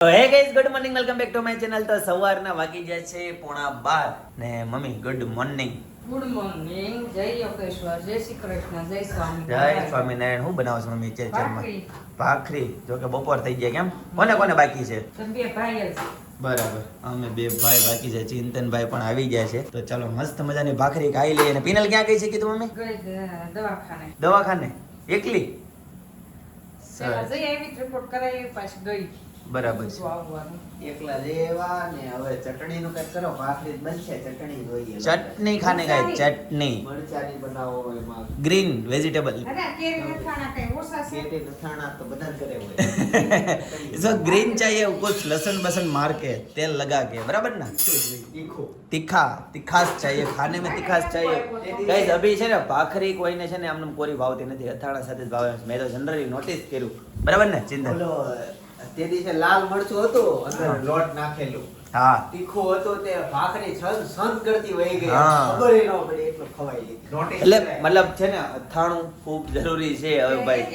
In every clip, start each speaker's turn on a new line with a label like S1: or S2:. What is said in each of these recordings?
S1: Hey guys good morning welcome back to my channel તો સવારના વાગી જાય છે પોણા બાર ને mummy good morning
S2: good morning જય યોગેશ્વર જય શ્રી કૃષ્ણ જય સ્વામી
S1: જય સ્વામિનારાયણ. હું બનાવું છું મમ્મી ચેચરમાં
S2: ભાખરી.
S1: જો કે બપોર થઈ ગયા કેમ? કોને કોને બાકી છે?
S2: બે ભાઈ જ
S1: બરાબર. અમે બે ભાઈ બાકી છે. ચિંતનભાઈ પણ આવી ગયા છે. તો ચાલો મસ્ત મજાની ભાખરી ખાઈ લઈએ. અને પીનલ ક્યાં ગઈ છે કીધું મમ્મી?
S2: દવાખાને.
S1: દવાખાને. એકલી?
S2: જઈ આવી રિપોર્ટ કરાવી પાછી ગઈ.
S1: બરાબર છે
S2: શું આવવાનું
S3: એકલા લેવા ને હવે ચટણી નું કઈક કરો ભાખરી જ બનશે ચટણી જોઈએ
S1: ચટણી ખાને ખાય ચટણી
S3: મરચાની બનાવો એમાં
S1: ગ્રીન વેજીટેબલ
S2: અરે કેરી મથાણા કઈ ઓછા છે
S3: કેરી અથાણા તો બધા જ કરે હોય
S1: इसको ग्रीन चाहिए कुछ लहसुन बसन मार के तेल लगा के बराबर ना
S3: તીખું
S1: तीखा तीखास चाहिए खाने में तीखास चाहिए गाइस अभी છે ને ભાખરી કોઈને છે ને આમને કોરી ભાવતી નથી અથાણા સાથે જ ભાવે છે. મેં તો જનરલી નોટિસ કર્યું બરાબર ને ચિંતન
S3: ઓલો તે દિવસે લાલ મરચું હતું અંદર લોટ નાખેલું.
S1: હા.
S3: તીખું હતું તે ભાખરી છંદ સંત કરતી વહી ગઈ. ખબર ન પડી એટલો ખવાઈ લીધી.
S1: એટલે મતલબ છે ને અથાણું ખૂબ જરૂરી છે હવે ભાઈ.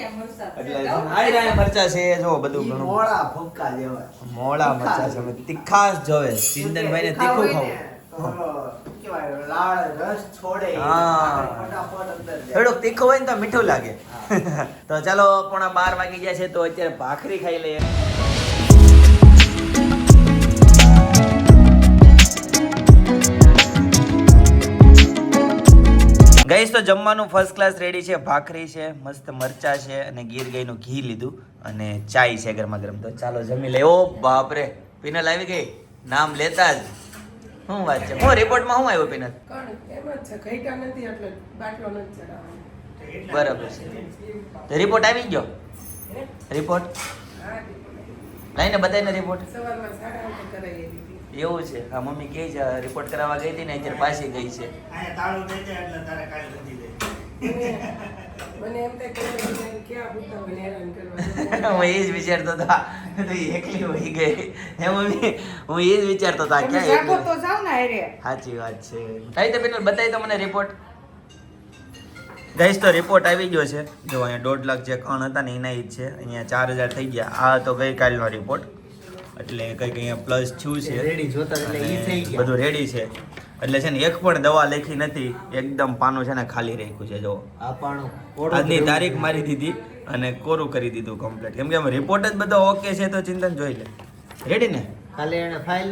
S1: એટલે આય મરચા છે જો બધું ઘણું.
S3: મોળા ભૂક્કા જેવા.
S1: મોળા મરચા છે તીખાસ જોવે. ચિંતનભાઈ ને તીખું ખાવું.
S3: કહેવાય, લાળ રસ છોડે
S1: હા. થોડુંક તીખું હોય ને તો મીઠું લાગે. તો ચાલો, પોણા બાર વાગી ગયા છે, તો અત્યારે ભાખરી ખાઈ લઈએ. ગઈશ તો જમવાનું ફર્સ્ટ ક્લાસ રેડી છે, ભાખરી છે, મસ્ત મરચા છે, અને ગીર ગાયનું ઘી લીધું, અને ચાય છે ગરમા ગરમ તો ચાલો જમી લે ઓ બાપરે પીને આવી ગઈ. નામ લેતા જ. શું વાત છે? હું રિપોર્ટમાં શું આવ્યું
S4: કોણ? એમ જ છે ઘઈટા નથી એટલે બાટલો નથી ચડાવવાનો.
S1: બરાબર છે. તો રિપોર્ટ આવી ગયો? રિપોર્ટ લઈને બતાવીને રિપોર્ટ. એવું છે. હા મમ્મી કહે છે રિપોર્ટ કરાવવા ગઈ હતી ને અત્યારે પાછી ગઈ છે.
S4: મને મને એમ થાય કે ક્યાં પૂછતા મને હેરાન કરવા
S1: હું એ જ વિચારતો હતો. તો એકલી વહી ગઈ. હે મમ્મી? હું એ જ વિચારતો હતો ક્યાં
S2: જાગો તો જાવ ને હારે.
S1: સાચી વાત છે. કઈ તો પેલો બતાવી તો મને રિપોર્ટ ગઈશ તો રિપોર્ટ આવી ગયો છે. જો અહીંયા દોઢ લાખ જે કણ હતા ને એના જ છે. અહીંયા ચાર હજાર થઈ ગયા. આ તો ગઈકાલનો રિપોર્ટ એટલે કંઈક અહીંયા પ્લસ થયું છે.
S3: રેડી જોતા એટલે ઈ થઈ ગયા.
S1: બધું રેડી છે. એટલે છે ને એક પણ દવા લખી નથી એકદમ પાનું છે ને ખાલી રાખ્યું છે જો.
S3: આ પાનું
S1: આજની તારીખ મારી દીધી અને કોરું કરી દીધું કમ્પ્લીટ કેમ કે રિપોર્ટ જ બધો ઓકે છે તો ચિંતન જોઈ લે. રેડી ને?
S3: ખાલી એને ફાઇલ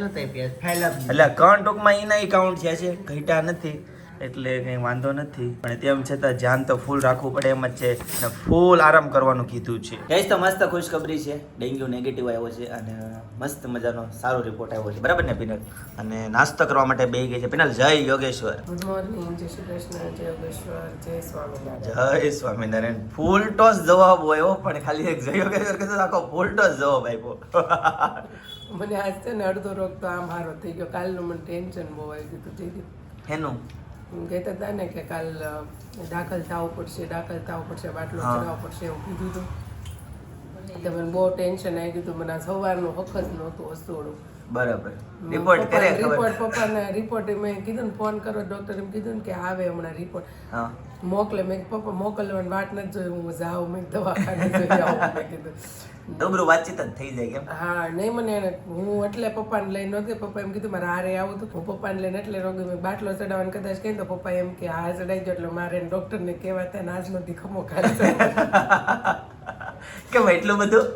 S3: ફાઇલ
S1: એટલે કણ ટૂંકમાં એના કાઉન્ટ છે ઘટ્યા નથી. એટલે કંઈ વાંધો નથી. પણ તેમ છતાં ધ્યાન તો ફૂલ રાખવું પડે એમ જ છે અને ફૂલ આરામ કરવાનું કીધું છે. કઈ તો મસ્ત ખુશખબરી છે. ડેન્ગ્યુ નેગેટિવ આવ્યો છે અને મસ્ત મજાનો સારો રિપોર્ટ આવ્યો છે. બરાબર ને પિનલ અને નાસ્તો કરવા માટે બે ગઈ છે. પિનલ જય યોગેશ્વર.
S4: ગુડ મોર્નિંગ જય શ્રી કૃષ્ણ. જય યોગેશ્વર. જય સ્વામિનારાયણ.
S1: જય સ્વામિનારાયણ. ફૂલ ટોસ જવાબ હોય પણ ખાલી એક જય યોગેશ્વર કીધું આખો ફૂલ ટોસ જવાબ આપ્યો.
S4: મને આજ છે ને અડધો રોગ તો આમ હારો થઈ ગયો. કાલનું મને ટેન્શન બહુ આવી ગયું હતું ગયું
S1: એનું
S4: કહેતા હતા ને કે કાલ દાખલ થવું પડશે દાખલ થવું પડશે બાટલો. ચડાવવો પડશે એવું કીધું હતું. તો મને બહુ ટેન્શન આવી ગયું હતું. મને સવારનું જ નહોતું હસતોડું
S1: બરાબર. રિપોર્ટ કરે
S4: રિપોર્ટ પપ્પાને રિપોર્ટ મેં કીધું ને ફોન કરો ડોક્ટર એમ કીધું ને કે આવે હમણાં રિપોર્ટ
S1: હા.
S4: મોકલે મેં પપ્પા મોકલવાની વાટ નથી જોઈ હું જાઉં મેં દવા દવાખાને જોઈ આવું મેં કીધું.
S1: રૂબરૂ વાતચીત જ થઈ જાય કેમ
S4: હા નહીં મને એને હું એટલે પપ્પાને લઈને નહોતી પપ્પા એમ કીધું મારે હારે આવું હતું. હું પપ્પાને લઈને એટલે રોગી મેં બાટલો ચડાવવાનું કદાચ કહી તો પપ્પા એમ કે હા ચડાઈ ગયો એટલે મારે ડૉક્ટરને કહેવા થાય ને આજનો દી ખમો ખાલી
S1: કેમ એટલું બધું?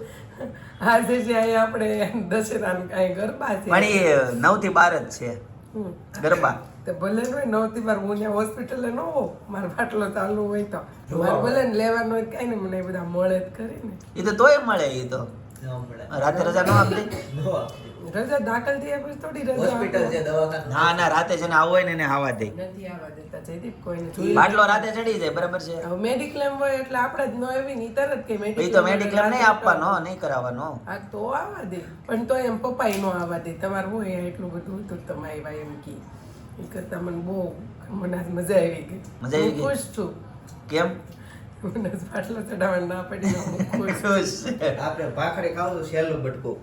S4: આજે જે અહીંયા આપણે દશેરાનું કાંઈ ગરબા છે.
S1: પણ એ નવથી બાર જ છે. ગરબા.
S4: તો ભલે ને હોય નવથી બાર હું ત્યાં હોસ્પિટલે ન હોઉં. મારો બાટલો ચાલુ હોય તો. મારે ભલે ને લેવાનો હોય કાંઈ ને મને બધા મળે જ કરી ને.
S1: એ તો તોય મળે એ તો. રાતે રજા ન આપે?
S4: રજા દાખલ થયા પછી થોડી રજા
S3: હોસ્પિટલ છે દવાખાનું
S1: ના ના રાતે છે ને આવું હોય ને એને આવા દે.
S4: નથી આવવા દેતા જયદીપ કોઈને
S1: બાટલો રાતે ચડી જાય બરાબર છે.
S4: હવે મેડિક્લેમ હોય એટલે આપણે જ ન એવી ની તરત કે
S1: મેડિક્લેમ તો મેડિક્લેમ નહીં આપવાનો નહીં કરાવવાનો.
S4: આ તો આવવા દે. પણ તો એમ પપ્પાઈ નો આવવા દે. તમારે હોય એટલું બધું હતું તો તમારી ભાઈ એમ કે. એ કરતા મને બહુ મને આજ મજા આવી ગઈ.
S1: મજા આવી ગઈ?
S4: ખુશ છું.
S1: કેમ?
S4: મને બાટલો ચડાવવા ના પડી. હું ખુશ
S3: આપણે ભાખરી ખાવું સહેલું બટકું.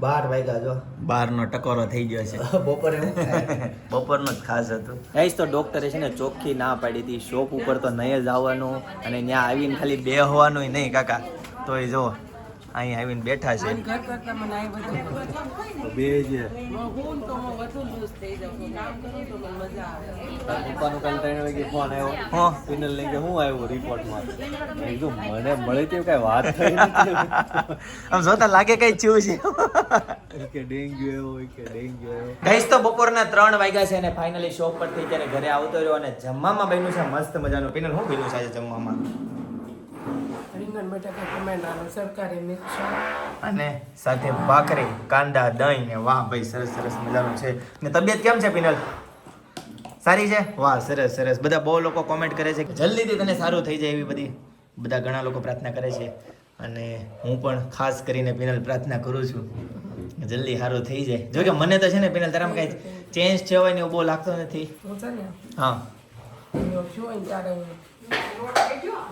S3: બાર વાગ્યા જો.
S1: બારનો ટકોરો થઈ ગયો છે.
S3: બપોરે
S1: બપોરનો જ ખાસ હતું. ગાઈસ તો ડોક્ટરે છે ને ચોખ્ખી ના પાડી હતી. શોપ ઉપર તો નહીં જ આવવાનું અને ત્યાં આવીને ખાલી બે હોવાનું નહીં કાકા. તો એ જો અહીં આવીને બેઠા છે.
S5: બે છે.
S4: હું તો હું વધુ લૂઝ થઈ જાઉં. હું કામ કરું તો મને મજા આવે.
S5: પપ્પાનો કાલ ત્રણ વાગે ફોન આવ્યો.
S1: હો.
S5: પિનલ લઈ કે હું આવ્યો રિપોર્ટમાં કીધું મને મળે તેવી કાંઈ વાત
S1: આમ જોતા લાગે કઈ થયું છે.
S5: કે ડેન્ગ્યુ આવ્યો કે ડેન્ગ્યુ આવ્યો.
S1: તો બપોરના ત્રણ વાગ્યા છે અને ફાઇનલી શોપ પરથી ત્યારે ઘરે આવતો રહ્યો અને જમવામાં બન્યું છે મસ્ત મજાનું. પિનલ શું બન્યું છે આજે જમવામાં?
S4: રીંગણ બટાકા ટમેટાનો સરકારી મિક્સર
S1: અને સાથે ભાખરી કાંદા દહીં ને વાહ ભાઈ સરસ સરસ મજાનું છે. ને તબિયત કેમ છે પિનલ? સારી છે? વાહ સરસ સરસ. બધા બહુ લોકો કોમેન્ટ કરે છે કે જલ્દીથી તને સારું થઈ જાય એવી બધી. બધા ઘણા લોકો પ્રાર્થના કરે છે. અને હું પણ ખાસ કરીને પિનલ પ્રાર્થના કરું છું જલ્દી સારું થઈ જાય. જોકે મને તો છે ને પિનલ તારામાં કાંઈ ચેન્જ છે હોય ને એવું બહુ લાગતો નથી.
S4: હું.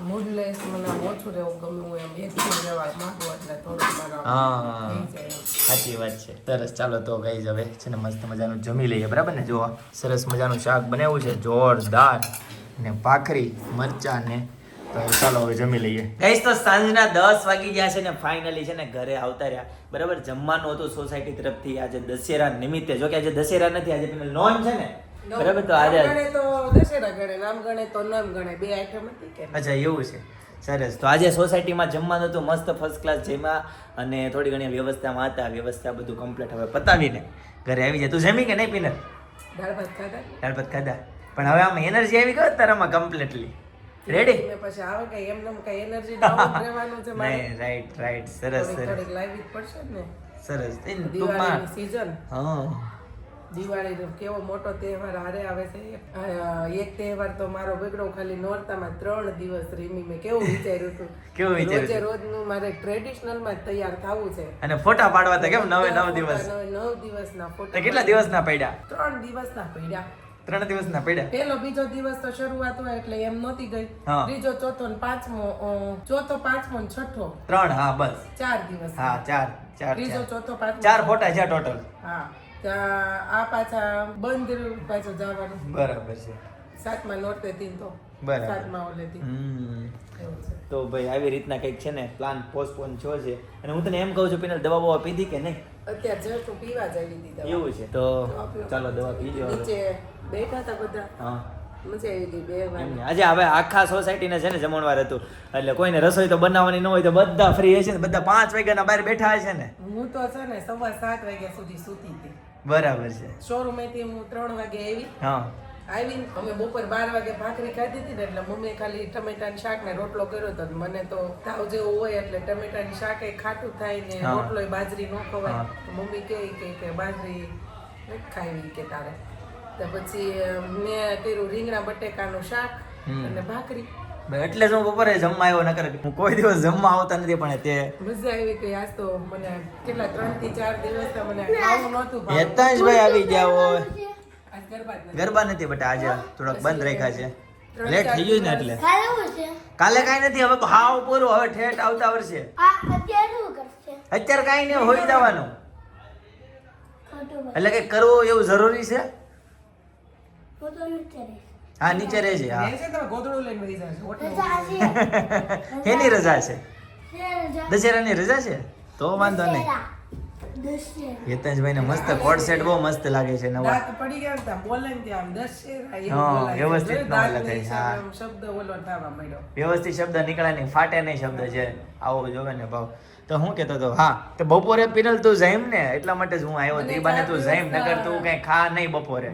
S4: મૂડલેસ મને ઓછું રહેવું ગમે હું એમ
S1: હા સાચી વાત છે. સરસ. ચાલો તો ગઈ હવે છે ને મસ્ત મજાનું જમી લઈએ. બરાબર ને? જો સરસ મજાનું શાક બનાવ્યું છે. જોરદાર. ને ભાખરી, મરચા ને ચાલો હવે જમી લઈએ. ગઈશ તો સાંજના દસ વાગી ગયા છે ને ફાઇનલી છે ને ઘરે આવતા રહ્યા. બરાબર? જમવાનું હતું સોસાયટી તરફથી આજે દશેરા નિમિત્તે. જો કે આજે દશેરા નથી, આજે પેલું નોમ છે ને. બરાબર તો આજે
S4: ગણે તો દશેરા ગણે નામ ગણે તો નામ ગણે બે આઈટમ હતી કે
S1: અચ્છા એવું છે. સરસ. તો આજે સોસાયટીમાં જમવાનું હતું મસ્ત ફર્સ્ટ ક્લાસ જેમાં અને થોડી ઘણી વ્યવસ્થામાં હતા વ્યવસ્થા બધું કમ્પ્લીટ હવે પતાવીને ઘરે આવી જાય. તું જમી કે નહીં પીનર
S4: દાળ ભાત ખાધા?
S1: પણ હવે આમ એનર્જી આવી ગયો તારામાં કમ્પ્લીટલી રેડી
S4: પછી આવે કે એમ એમ કઈ એનર્જી ડાઉન રહેવાનું છે મારે.
S1: નહીં રાઈટ રાઈટ સરસ સરસ.
S4: લાઈવ પડશે ને.
S1: સરસ. ટૂંકમાં
S4: સીઝન
S1: હા.
S4: દિવાળી કેવો મોટો તહેવાર હારે આવે છે. એક તહેવાર તો મારો બગડો ખાલી નોરતામાં ત્રણ દિવસ રીમી. મેં કેવું વિચાર્યું હતું?
S1: કેવું વિચાર્યું?
S4: રોજનું મારે ટ્રેડિશનલમાં જ તૈયાર થવું છે.
S1: અને ફોટા પાડવા હતા કેમ નવે નવ દિવસ?
S4: નવ દિવસના ફોટા
S1: કેટલા દિવસના પડ્યા?
S4: ત્રણ દિવસના પડ્યા.
S1: ત્રણ દિવસના પડ્યા?
S4: પેલો બીજો દિવસ તો શરૂઆત હોય એટલે એમ નહોતી ગઈ. ત્રીજો ચોથો ને પાંચમો ચોથો પાંચમો ને છઠ્ઠો.
S1: ત્રણ હા બસ.
S4: ચાર દિવસ.
S1: હા ચાર ચાર
S4: ત્રીજો ચોથો પાંચમો.
S1: ચાર ફોટા છે ટોટલ
S4: હા. આ પાછા બંધ પાછું જવાનું.
S1: બરાબર છે.
S4: સાતમા નોરતે થી તો. સાતમા ઓલેથી
S1: તો ભાઈ આવી રીતના કંઈક છે ને પ્લાન પોસ્ટપોન થયો છે. અને હું તને એમ કહું છું પેલા દવા બવા પીધી કે નહીં?
S4: અત્યારે જસ્ટ હું પીવા જઈ દીધી
S1: એવું છે. તો ચાલો દવા પીજો હવે.
S4: નીચે બેઠા હતા બધા.
S1: હા. આજે હવે આખા સોસાયટીને છે ને જમણવાર હતું. એટલે કોઈને રસોઈ તો બનાવવાની ન હોય તો બધા ફ્રી હશે ને. બધા પાંચ વાગ્યાના બહાર બેઠા હશે ને.
S4: હું તો છે ને સવા સાત વાગ્યા સુધી સૂતી હતી.
S1: બરાબર છે.
S4: શોરૂમથી હું ત્રણ વાગે આવી.
S1: હા.
S4: આવીને અમે બપોર બાર વાગે ભાખરી ખાધી હતી ને એટલે મમ્મીએ ખાલી ટમેટાની શાક ને રોટલો કર્યો હતો મને તો તાવ જેવો હોય એટલે ટમેટાની શાક એ ખાટું થાય ને. રોટલો બાજરી ન ખવાય. મમ્મી કહે કે કે બાજરી ખાવી કે તારે. તો પછી મેં કર્યું રીંગણા બટેકાનું શાક અને ભાખરી.
S1: એટલે જ હું બપોરે જમવા આવ્યો નકર હું કોઈ દિવસ જમવા આવતા નથી પણ તે
S4: મજા આવી કે આજ તો મને કેટલા ત્રણથી ચાર દિવસ તો મને ખાવું નહોતું ભાવતું.
S1: હેતાંશભાઈ આવી ગયા હોય.
S4: ગરબા નથી.
S1: બટા બટ આજે થોડાક બંધ રાખ્યા છે. લેટ થઈ ગયું ને એટલે. કાલે કાંઈ નથી હવે હાવ પૂરું હવે ઠેઠ આવતા વર્ષે. અત્યારે કાંઈ નહીં હોઈ જવાનું. એટલે કે કરવું એવું જરૂરી છે? હા નીચે રહે છે હા.
S4: રહે છે તમે ગોદડું લઈને વહી જાઓ છો. ઓટલો.
S1: એની રજા છે? દશેરાની રજા છે? તો વાંધો નહીં. હેતાંશભાઈ ને મસ્ત કોટ સેટ બહુ મસ્ત લાગે છે નવા.
S4: પડી ગયા હતા બોલે આમ દશેરા એવું
S1: હા, વ્યવસ્થિત લખાય,
S4: હિસાબે
S1: હા.
S4: શબ્દ ઓલો થવા
S1: વ્યવસ્થિત શબ્દ નીકળે નહીં ફાટે નહીં શબ્દ છે. આવો જોવે ને ભાવ. તો હું કહેતો હતો હા તો બપોરે પીરલ તું જઈમ ને એટલા માટે જ હું આવ્યો તે બાને તું જઈમ નકર તું કઈ ખા નહીં બપોરે.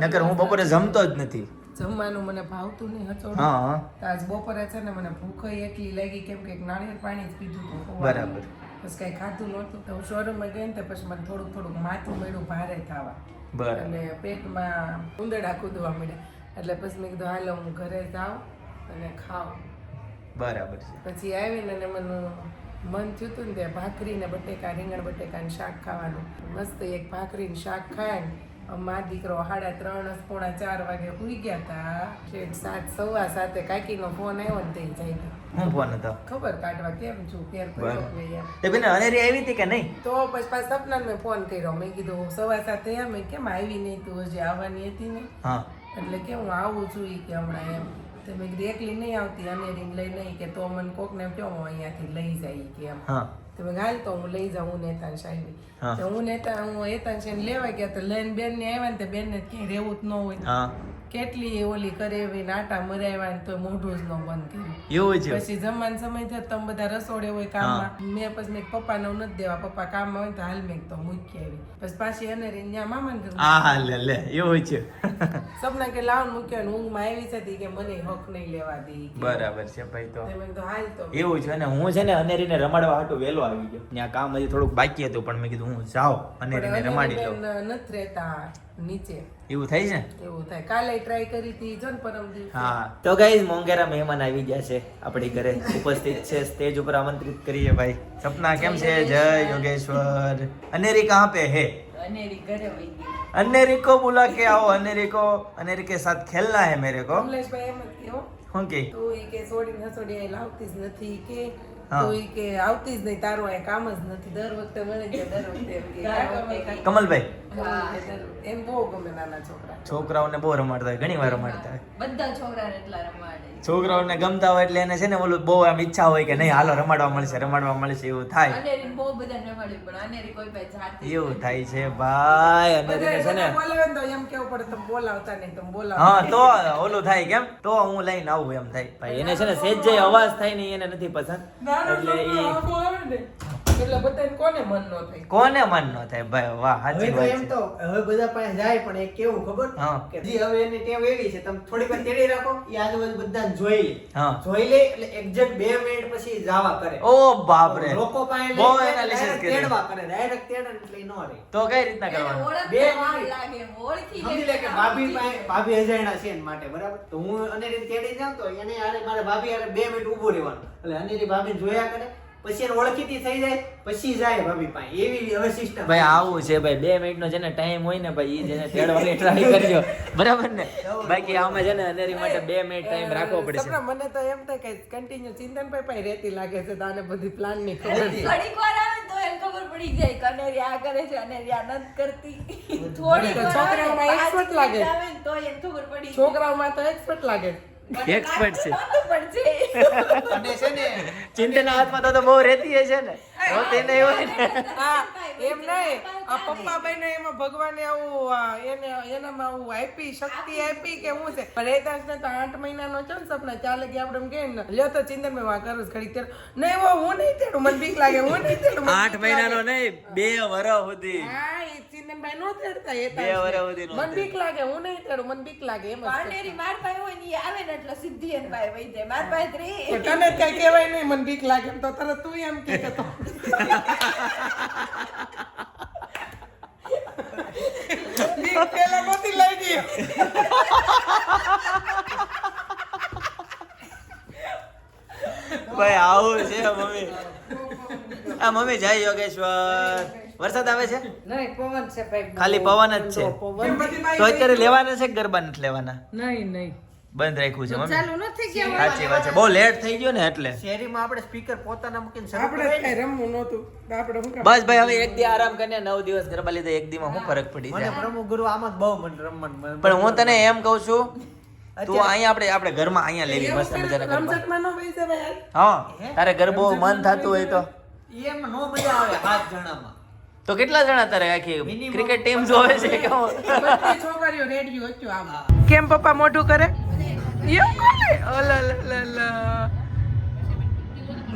S1: નકર હું બપોરે જમતો જ નથી.
S4: જમવાનું મને ભાવતું નહીં હતું
S1: હા
S4: આજ બપોરે છે ને મને ભૂખ એટલી લાગી કેમ કે નાળિયેર પાણી જ પીધું હતું
S1: બરાબર.
S4: પછી કઈ ખાધું નહોતું. તો હું શોરૂમમાં ગઈ ને તો પછી મને થોડુંક થોડુંક માથું મળ્યું ભારે થવા અને પેટમાં ઉંદરડા કૂદવા મળ્યા એટલે પછી મેં કીધું હાલો હું ઘરે જાઉં અને ખાઉં.
S1: બરાબર છે.
S4: પછી આવીને અને મને મન થયું હતું ને ત્યાં ભાખરી ને બટેકા રીંગણ બટેકા ને શાક ખાવાનું. મસ્ત એક ભાખરી ને શાક ખાય મા દીકરો સાડા ત્રણ પોણા ચાર વાગે સુઈ ગયા હતા સાત સવા સાતે કાકીનો ફોન આવ્યો ને તે જઈ
S1: હું ફોન હતો?
S4: ખબર કાઢવા કેમ છું? કેર એમ
S1: બેન અનેરી આવી હતી કે નહીં?
S4: તો પછી પાછા સપનાને મેં ફોન કર્યો. મેં કીધું સવા સાતે એમ કેમ આવી નહીં તું? હજી આવવાની હતી ને
S1: હા.
S4: એટલે કે હું આવું છું એ કે હમણાં એમ. તો મેં કીધું એકલી નહીં આવતી અનેરી લઈ નહીં કે તો મને કોકને કહો હું અહીંયાથી લઈ જાય કે એમ.
S1: હા.
S4: તમે ગાલ તો હું લઈ જાઉં નેતા શાયરી
S1: હા.
S4: તો હું નેતા હું હેતા શાયરી લેવા ગયા તો લઈને બેન ને આવ્યા ને તો બેન ને ક્યાંય રહેવું જ ન હોય. કેટલી ઓલી કરે એવી નાટા મરાવ્યા ને તો મોઢું જ ન બંધ કર્યું.
S1: એવું છે.
S4: પછી જમવાનો સમય થયો તમે બધા રસોડે હોય કામમાં. મેં પછી મેં પપ્પા ને નથી દેવા પપ્પા કામમાં હોય તો હાલ મેં તો મૂકી આવી પછી પાછી એને ત્યાં મામા ને
S1: હા લે લે એવું છે.
S4: સપના કે લાવ મૂક્યો ને ઊંઘમાં આવી હતી કે મને હક નહીં લેવા દે
S1: બરાબર છે ભાઈ તો.
S4: હાલ તો.
S1: એવું છે ને હું છે ને અનેરીને રમાડવા હાટું વહેલો આવી ગયો. ત્યાં કામ હજી થોડુંક બાકી હતું પણ મેં કીધું હું જાઉં અને
S4: એને
S1: રમાડી
S4: લઉં નથી રહેતા નીચે.
S1: એવું થાય છે?
S4: એવું થાય. કાલે ટ્રાય કરી હતી જો પરમ
S1: હા. તો ગાઈઝ મોંગેરા મહેમાન આવી ગયા છે આપણી ઘરે. ઉપસ્થિત છે સ્ટેજ ઉપર આમંત્રિત કરીએ ભાઈ. સપના કેમ છે? જય યોગેશ્વર. અનેરી કહાં પે હે?
S2: અનેરી ઘરે
S1: બોલા કે આવો અનેરી કો અનેરી કે સાથ ખેલના હે મેરે કો
S4: અમલેશભાઈ એમ જ
S1: હું. કે?
S4: તું એ કે સોડી ન સોડી લાવતી નથી કે તું કે આવતી જ નહીં તારું અહીં કામ જ નથી. દર વખતે મળે છે દર વખતે કે દર વખતે
S1: કમલભાઈ.
S4: એમ બહુ ગમે નાના છોકરા.
S1: છોકરાઓને બહુ રમાડતા હોય ઘણી વાર રમાડતા હોય.
S2: બધા છોકરાને એટલા રમાડે.
S1: છોકરાઓને ગમતા હોય એટલે એને છે ને ઓલું બહુ આમ ઈચ્છા હોય કે નહીં હાલો રમાડવા મળશે રમાડવા મળશે એવું થાય.
S2: અનેરી બહુ બધાને રમાડ્યું પણ અનેરી કોઈ પાસે જાતી
S1: એવું થાય છે ભાઈ અને છે ને
S4: બોલાવે તો એમ કેવું પડે તમે બોલાવતા નહીં તમે બોલાવ.
S1: હા તો ઓલું થાય કેમ? તો હું લઈને આવું એમ થાય. ભાઈ એને છે ને સેજ જે અવાજ થાય ને એને નથી પસંદ. એટલે
S4: ને. એટલે બધાને કોને મન ન થાય?
S1: કોને મન ન થાય? ભાઈ વાહ સાચી
S3: તો
S1: વાત
S3: એમ
S1: છે.
S3: તો હવે બધા પાસે જાય પણ એ કેવું ખબર?
S1: હા.
S3: કે જી હવે એની ટેવ એવી છે તમે થોડી વાર તેડી રાખો એ આજુબાજુ બધાને જોઈ લે.
S1: હા.
S3: જોઈ લે એટલે એક્ઝેક્ટ બે મિનિટ પછી જાવા કરે.
S1: ઓ બાપ રે
S3: લોકો પાસે
S1: બહુ
S3: એનાલિસિસ
S1: કરે
S3: તેડવા કરે ડાયરેક્ટ તેડે એટલે ન રહે.
S1: તો કઈ રીતના કરવાનું?
S3: બે મિનિટ.
S2: લાગે ઓળખી
S3: સમજી લે કે ભાભી પાસે ભાભી અજાણ્યા છે એના માટે બરાબર? તો હું અનેરી તેડી જાઉં તો એને આરે મારે ભાભી આરે બે મિનિટ ઊભું રહેવાનું. એટલે અનેરી ભાભી જોયા કરે પછી એને ઓળખીતી થઈ જાય પછી જાય ભાભી પાસે. એવી હવે સિસ્ટમ
S1: ભાઈ આવું છે ભાઈ. બે મિનિટ નો જેને ટાઈમ હોય ને ભાઈ એ જેને તેડવાની ટ્રાય કરજો. બરાબર ને? બાકી આમે છે ને અનેરી માટે બે મિનિટ ટાઈમ રાખવો પડશે.
S4: સપના મને તો એમ થાય કે કન્ટિન્યુ ચિંતનભાઈ પાસે રહેતી લાગે છે તો આને બધી પ્લાનની ખબર છે.
S2: ઘડીક વાર આવે તો એને ખબર પડી જાય કે અનેરી આ કરે છે અનેરી આ નથી કરતી. વાર
S4: છોકરાઓમાં
S2: એક્સપર્ટ
S4: લાગે.
S2: તો એને ખબર પડી
S4: છોકરાઓમાં તો એક્સપર્ટ લાગે.
S2: મને
S1: Expert છે.
S3: અને છે ને
S1: ચિંતના હાથમાં તો તો બહુ રહેતી હશે ને રોતી નહીં હોય ને.
S4: હા એમ નહીં. આ પપ્પા ભાઈને એમાં ભગવાને આવું એને એનામાં આવું આપી શક્તિ આપી કે હું છે? પણ રેતાંશને તો આઠ મહિનાનો છે ને સપના ચાલે કે આપણે એમ કે ને લ્યો તો ચિંતન મેં વાં કરું ઘડી તેર નહીં હો હું નહીં તેડું. મને બીક લાગે હું નહીં તેડું.
S1: આઠ. મહિનાનો નહીં બે વર્ષ સુધી.
S4: હા એ ચિંતનભાઈ નો તેડતા એ
S1: બે વર્ષ સુધી નો
S4: મને બીક લાગે હું નહીં તેડું. મને બીક લાગે એમ જ
S2: માર પાસે હોય ને આવે ને એટલે સિદ્ધિ એન પાસે વહી જાય. માર પાસે
S4: ત્રી તને કઈ કહેવાય નહીં મને બીક લાગે તો તરત તું એમ કે કે તો. બીક પેલા નહોતી લાગી
S1: ભાઈ આવું છે મમ્મી. આ મમ્મી જય યોગેશ્વર. વરસાદ આવે છે?
S2: નહીં પવન છે ભાઈ.
S1: ખાલી પવન જ છે. તો અત્યારે લેવાના છે કે ગરબા નથી લેવાના?
S2: નહીં નહીં.
S1: બંધ રાખ્યું છે મમ્મી.
S2: ચાલુ નથી કે
S1: સાચી વાત છે. બહુ લેટ થઈ ગયો ને એટલે.
S3: શેરીમાં આપણે સ્પીકર પોતાના મૂકીને શરૂ
S4: આપણે. કઈ રમવું નહોતું. આપણે શું
S1: બસ ભાઈ હવે એક દી આરામ કરીને નવ દિવસ ગરબા લીધે એક દીમાં શું ફરક પડી
S3: મને
S1: જાય?
S3: પ્રમુખ ગુરુ આમ જ બહુ મને રમવાનું
S1: પણ હું તને એમ કહું છું તું અહીંયા આપણે આપણે ઘરમાં અહીંયા લેવી મસ્ત મજાના ગરબા. હા તારે ગરબો મન થતું હોય તો.
S3: એમ નો મજા આવે હાથ જણામાં.
S1: તો કેટલા જણા તારે આખી ક્રિકેટ ટીમ જોવે છે? કે
S4: છોકરીઓ રેડિયો હતું આમ. કેમ પપ્પા મોઢું કરે? કોને ઓલા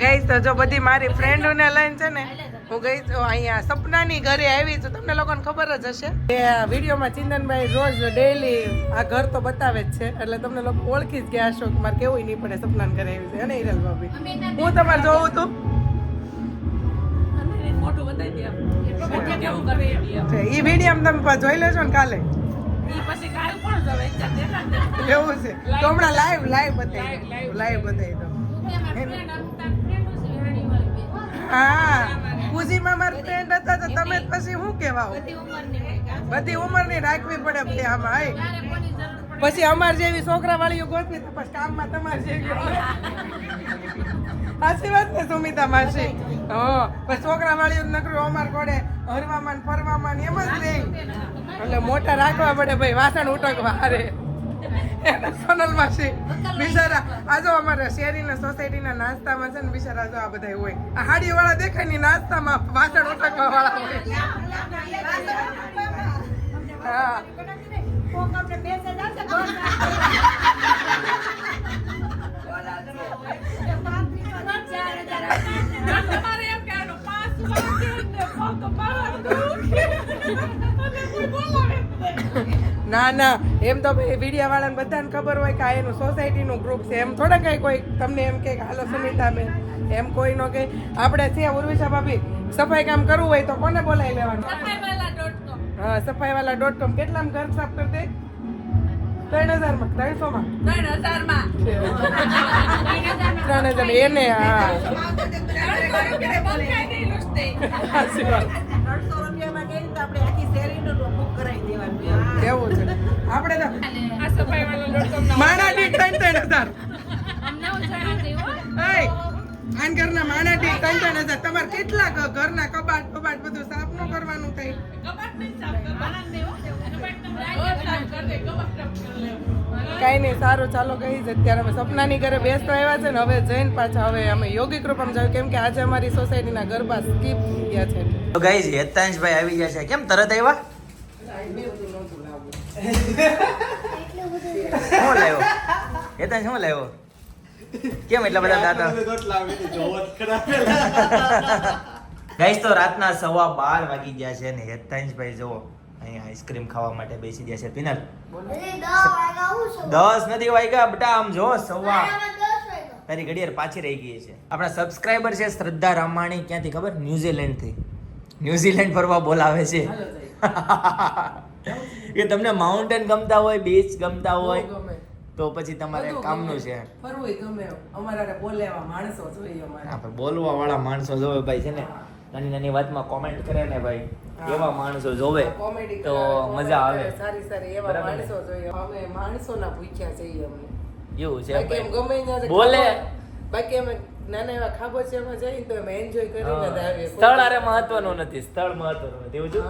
S4: ગઈ તો જો બધી મારી ફ્રેન્ડોને લઈને છે ને હું ગઈ તો અહીંયા સપનાની ઘરે આવી છું. તમને લોકોને ખબર જ હશે. એ વિડીયોમાં ચિંદનભાઈ રોજ ડેલી આ ઘર તો બતાવે જ છે. એટલે તમને લોકો ઓળખી જ ગયા છો કે મારે કેવું નહીં પડે સપના ઘરે આવી છે. અને હિરલ ભાભી હું તમારે જોઉં તું? એ વીડિયો તમે જોઈ લેજો ને કાલે. એવું છે. તો હમણાં લાઈવ લાઈવ બતાવી લાઈવ બતાવી દો હા. પૂજીમાં મારા ફ્રેન્ડ હતા તો તમે જ પછી શું કહેવા બધી ઉંમરની રાખવી પડે આમાં આય. પછી અમાર જેવી છોકરા વાળીઓ ગોતવી તો પછી કામમાં તમારે જેવી વાત ને સુમિતા માસી? હા પછી છોકરા વાળીઓ નકરું અમાર કોડે હરવામાં ને ફરવામાં ને એમ જ રે. એટલે મોટા રાખવા પડે ભાઈ વાસણ ઉટકવા હારે. સોનલ માસી બિચારા આ જો અમારા શેરીના સોસાયટીના નાસ્તામાં છે ને બિચારા જો આ બધા હોય. આ હાડી વાળા દેખાય ને નાસ્તામાં વાસણ ઉટકવા વાળા હોય. હા.
S2: ને.
S4: ના. એમ તો વીડિયા વાળાને બધાને ખબર હોય કે આ એનું સોસાયટીનું ગ્રુપ છે. એમ થોડા કઈ કોઈ તમને એમ કે હાલો સુનિતા બેન. એમ કોઈ નો કે આપણે છે ઉર્વિશા ભાભી. સફાઈ કામ કરવું હોય તો કોને બોલાવી લેવાનું? હા સફાઈ વાળા ડોટ કોમ કેટલામાં ઘર સાફ કરી દે ત્રણ હજારમાં ત્રણસો માં
S2: ત્રણ હજારમાં.
S4: ત્રણ હજાર એને હા આપણે માણા ત્રણ ત્રણ હજાર. આન ઘરના માણા દીઠ ત્રણ ત્રણ હજાર તમારે કેટલા ઘરના કબાટ કબાટ બધું સાફ ન કરવાનું થાય
S2: કબાટ નહીં સાફ કરવાના ને હો. કબાટ તો રોજ સાફ કરી દે, કબાટ સાફ કરી લેવું.
S4: કઈ નહીં સારું ચાલો કહી જ અત્યારે. અમે સપનાની ઘરે બેસતો આવ્યા છે ને હવે જઈને પાછા હવે અમે યોગી કૃપમ જાવ કેમ કે આજે અમારી સોસાયટીના ગરબા સ્કીપ ગયા છે.
S1: તો ગાઈઝ હેતાંશભાઈ આવી ગયા છે. કેમ તરત આવ્યા? શું લાવ્યો? હેતાંશ શું લાવ્યો? કેમ એટલા બધા દાદા? ગાઈસ તો રાતના સવા બાર વાગી ગયા છે ને હેતાંશભાઈ જુઓ અહીંયા આઈસ્ક્રીમ ખાવા માટે બેસી ગયા છે. પિનલ? દસ નથી વાગ્યા બટા આમ જો સવા. તારી ઘડિયાળ પાછી રહી ગઈ છે. આપણા સબસ્ક્રાઈબર છે શ્રદ્ધા રામાણી ક્યાંથી ખબર? ન્યુઝીલેન્ડથી. ન્યુઝીલેન્ડ ફરવા બોલાવે છે. એ તમને માઉન્ટેન ગમતા હોય બીચ ગમતા હોય. તો પછી તમારે કામનું છે.
S4: ફરવું ગમે. અમારા બોલેવા માણસો જોઈએ અમારે.
S1: બોલવા વાળા માણસો જોવે ભાઈ છે ને. નાની નાની વાતમાં કોમેન્ટ કરે ને ભાઈ. એવા માણસો જોવે. તો મજા આવે.
S4: સારી સારી એવા માણસો જોઈએ. અમે માણસોના ભૂખ્યા છીએ અમને
S1: એવું છે
S4: બાકી એમ ગમે ત્યાં
S1: બોલે.
S4: બાકી અમે નાના એવા ખાબોચિયામાં જઈએ તો અમે એન્જોય કરીને
S1: ને
S4: આવીએ.
S1: સ્થળ આરે મહત્વનું નથી. સ્થળ મહત્વનું નથી. એવું છે?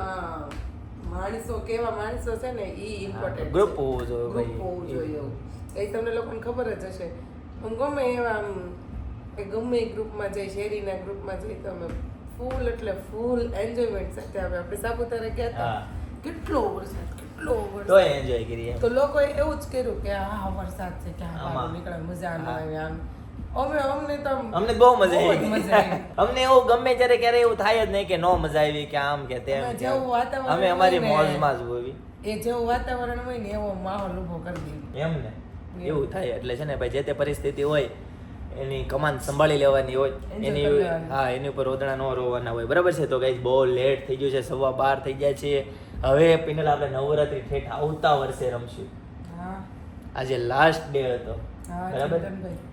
S4: માણસો કેવા માણસો છે ને ઈ ઇમ્પોર્ટન્ટ
S1: ગ્રુપ હોવું જોઈએ
S4: ગ્રુપ હોવું જોઈએ. એ તમને લોકોને ખબર જ હશે. હું ગમે એવા આમ ગમે ગ્રુપમાં જઈ શેરીના ગ્રુપમાં જઈ તો અમે ફૂલ એટલે ફૂલ એન્જોયમેન્ટ સાથે આવે. આપણે સાપુતારા ગયા હતા કેટલો વરસાદ કેટલો વરસાદ.
S1: એન્જોય કરીએ
S4: તો લોકોએ એવું જ કર્યું કે આ વરસાદ છે કે આ નીકળે મજા ના આવે આમ. અમે અમને તો
S1: અમને બહુ મજા આવી.
S4: મજા આવી.
S1: અમને એવું ગમે ત્યારે ક્યારે એવું થાય જ નહીં કે નો મજા આવી કે આમ કે તેમ
S4: અમે જેવું વાતાવરણ
S1: અમે અમારી મોજમાં જ હોવી.
S4: એ જેવું વાતાવરણ હોય ને એવો માહોલ ઊભો કરી દે
S1: એમ ને? એવું થાય એટલે છે ને ભાઈ જે તે પરિસ્થિતિ હોય એની કમાન સંભાળી લેવાની હોય એની હા એની ઉપર રોદણા ન રોવાના હોય. બરાબર છે? તો ગાઈઝ બહુ લેટ થઈ ગયું છે સવા બાર થઈ ગયા છે હવે પિનલ આપણે નવરાત્રી ઠેઠ આવતા વર્ષે રમશું. આજે લાસ્ટ ડે હતો. બરાબર?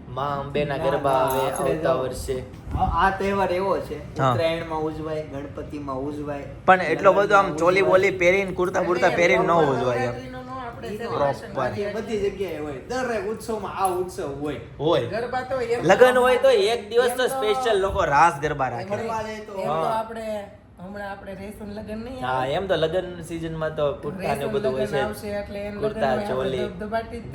S1: માં અંબેના
S3: ના,
S1: ગરબા આવે આવતા વર્ષે.
S3: આ તહેવાર એવો છે
S1: ઉત્તરાયણ
S3: ઉત્તરાયણમાં ઉજવાય ગણપતિમાં ઉજવાય.
S1: પણ એટલો બધો આમ ચોલી બોલી પહેરીને કુર્તા બુર્તા પહેરીને ન ઉજવાય એમ.
S4: આપણે.
S3: બધી જગ્યાએ હોય. દરેક ઉત્સવમાં આ ઉત્સવ હોય.
S1: હોય.
S4: ગરબા તો એમ
S1: લગ્ન હોય તો એક દિવસ તો સ્પેશિયલ લોકો રાસ ગરબા રાખે.
S3: તો.
S4: આપણે હમણાં આપણે રેશન લગન નહીં
S1: હા એમ તો લગન સીઝનમાં તો કુર્તા ને બધું હોય છે.
S4: એટલે એમ
S1: કુર્તા ચોલી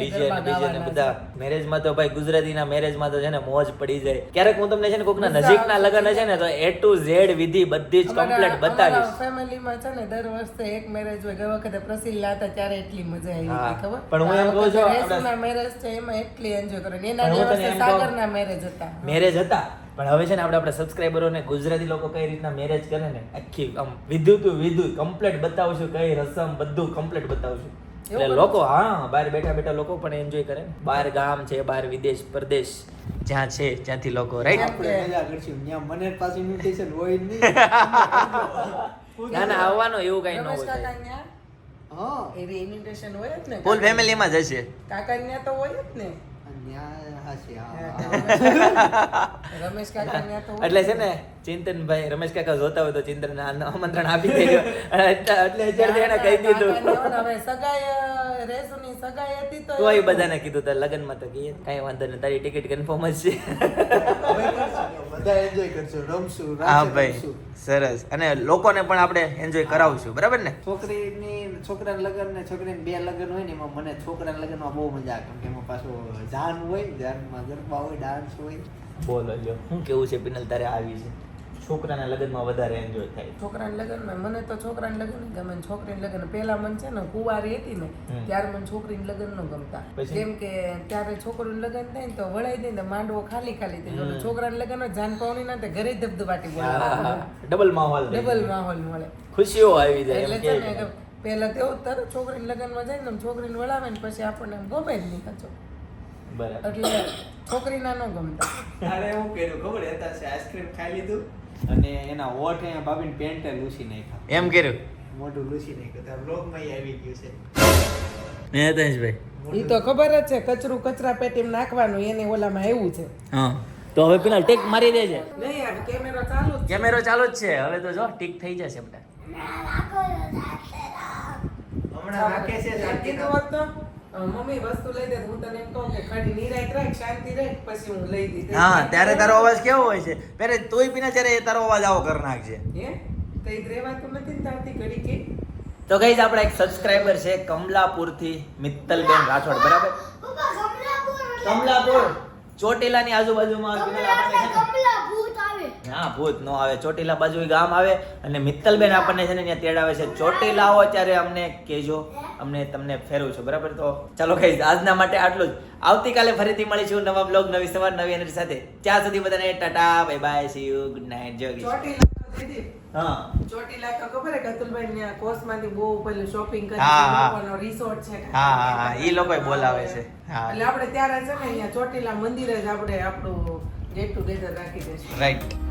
S1: બીજે ને બીજે ને બધા મેરેજમાં તો ભાઈ ગુજરાતીના મેરેજમાં તો છે ને મોજ પડી જાય. ક્યારેક હું તમને છે ને કોક
S4: ના
S1: નજીકના
S4: ના
S1: લગન છે ને તો એ ટુ ઝેડ વિધિ બધી જ કમ્પ્લીટ બતાવીશ.
S4: ફેમિલી માં છે ને દર વર્ષે એક મેરેજ હોય. ગઈ વખતે પ્રસિલ્લા હતા ત્યારે એટલી મજા આવી
S1: હા.
S4: ખબર?
S1: પણ હું એમ કહું છું,
S4: રેસના મેરેજ છે એમાં એટલી એન્જોય કરે એના વર્ષે
S1: સાગર
S4: ના મેરેજ હતા.
S1: મેરેજ હતા. પણ હવે છે ને આપણે આપણા સબસ્ક્રાઈબરોને ગુજરાતી લોકો કઈ રીતના મેરેજ કરે ને આખી આમ વિધુ તું વિધુ કમ્પ્લીટ બતાવશું કઈ રસમ બધું કમ્પ્લેટ બતાવશું. એટલે લોકો હા બહાર બેઠા બેઠા લોકો પણ એન્જોય કરે. બહાર ગામ છે બહાર વિદેશ પરદેશ જ્યાં છે ત્યાંથી લોકો રાઈટ
S3: આપણે મજા કરશું. ત્યાં મને પાછું ઇન્વિટેશન હોય નહીં.
S1: ના ના આવવાનો એવું કઈ ન હોય
S3: હા.
S4: એવી ઇન્વિટેશન હોય જ ને
S1: ફૂલ ફેમિલીમાં જશે. હશે
S4: કાકા ન્યા તો હોય જ ને.
S1: એટલે છે ને ચિંતનભાઈ રમેશ કાકા જોતા હોય તો ચિંતન આમંત્રણ આપી દેજો. એટલે એને કહી દીધું.
S4: સગાઈ રેસુની સગાઈ હતી તો
S1: તોય બધાને કીધું તારે લગનમાં તો કહીએ કાંઈ વાંધો નહીં તારી ટિકિટ કન્ફર્મ જ છે.
S3: બધા એન્જોય કરશું રમશું
S1: હા ભાઈ. સરસ. અને લોકોને પણ આપણે એન્જોય કરાવશું બરાબર ને?
S3: છોકરીની છોકરાના લગ્ન ને છોકરીને બે લગ્ન હોય ને એમાં મને છોકરાના લગ્નમાં બહુ મજા આવે કેમ કે એમાં પાછું જાન હોય જાનમાં ગરબા હોય ડાન્સ હોય.
S1: બોલો લ્યો શું કેવું છે પિનલ તારે આવી છે? છોકરાના લગ્નમાં વધારે એન્જોય થાય.
S4: છોકરાના લગ્નમાં મને તો છોકરાના લગ્ન ગમે છોકરીના લગ્ન. પહેલા મને છે ને કુંવારી હતી ને ત્યારે મને છોકરીના લગ્ન ન ગમતા. કેમ કે ત્યારે છોકરીનું લગ્ન થાય ને તો વળાઈ દે ને માંડવો ખાલી ખાલી થઈ જાય. છોકરાના લગ્ન જાન પાવની ના ઘરે ધબધબાટી બોલે
S1: ડબલ માહોલ
S4: ડબલ. માહોલ મળે.
S1: ખુશીઓ આવી જાય
S4: એટલે છે ને પહેલા તો એવું જ થતું છોકરીના લગ્નમાં જાય ને છોકરીને વળાવે ને પછી આપણને એમ ગમે જ નહીં કચો
S1: બરાબર.
S4: એટલે છોકરીના ન ગમતા.
S3: તારે એવું કર્યું ખબર? હતા આઈસ્ક્રીમ ખાઈ લીધું. અને એના ઓઠ અહીંયા ભાભીને પેન્ટે લૂસી નાખ્યા.
S1: એમ કર્યું?
S3: મોઢું લૂસી નાખ્યું. ત્યાં બ્લોગમાં આવી ગયું છે.
S4: એ તો ખબર જ છે કચરું કચરા પેટીમાં નાખવાનું એને ઓલામાં એવું છે.
S1: હા. તો હવે પેલા ટેક મારી દેજે.
S4: નહીં યાર કેમેરો ચાલુ જ
S1: કેમેરો ચાલુ જ છે. હવે તો જો ટીક થઈ જશે બધા.
S3: હમણાં રાખે છે
S4: મમ્મી વસ્તુ લઈ દે તો હું તને એમ કહું કે ખાલી રાખ શાંતિ રાખ પછી હું લઈ દઈશ.
S1: હા ત્યારે તારો અવાજ કેવો હોય છે? પહેલે તોય પીના ત્યારે તારો અવાજ આવો કરી નાખશે
S4: હે? તો ઈ રહેવાતું નથી ને તારથી ઘડી કે?
S1: તો ગઈઝ આપણા એક સબસ્ક્રાઇબર છે કમલાપુરથી મિત્તલબેન રાઠોડ બરાબર? કમલાપુર. ચોટીલાની આજુબાજુમાં હા ભૂત નો આવે. ચોટીલા બાજુ ગામ આવે અને મિત્તલબેન આપણને છે ને ત્યાં તેડાવે છે. ચોટીલા આવો ત્યારે અમને કહેજો. અમને તમને ફેરવું છું. બરાબર? તો ચાલો કઈ આજના માટે આટલું જ. આવતીકાલે ફરીથી મળીશું નવા બ્લોગ નવી સવાર નવી એનર્જી સાથે. ત્યાં સુધી બધાને tata bye bye see you good night જય
S4: ચોટીલા ચોટીલા તો ખબર હે કતુલભાઈ ને કોસમાંથી બહુ પેલું શોપિંગ કરી. લોકોનો રિસોર્ટ છે.
S1: હા હા ઈ લોકોય બોલાવે છે.
S4: એટલે આપણે ત્યારે છે ને અહીંયા ચોટીલા મંદિરે જ આપણે આપણું ગેટ ટુગેધર રાખી દઈશું.
S1: રાઈટ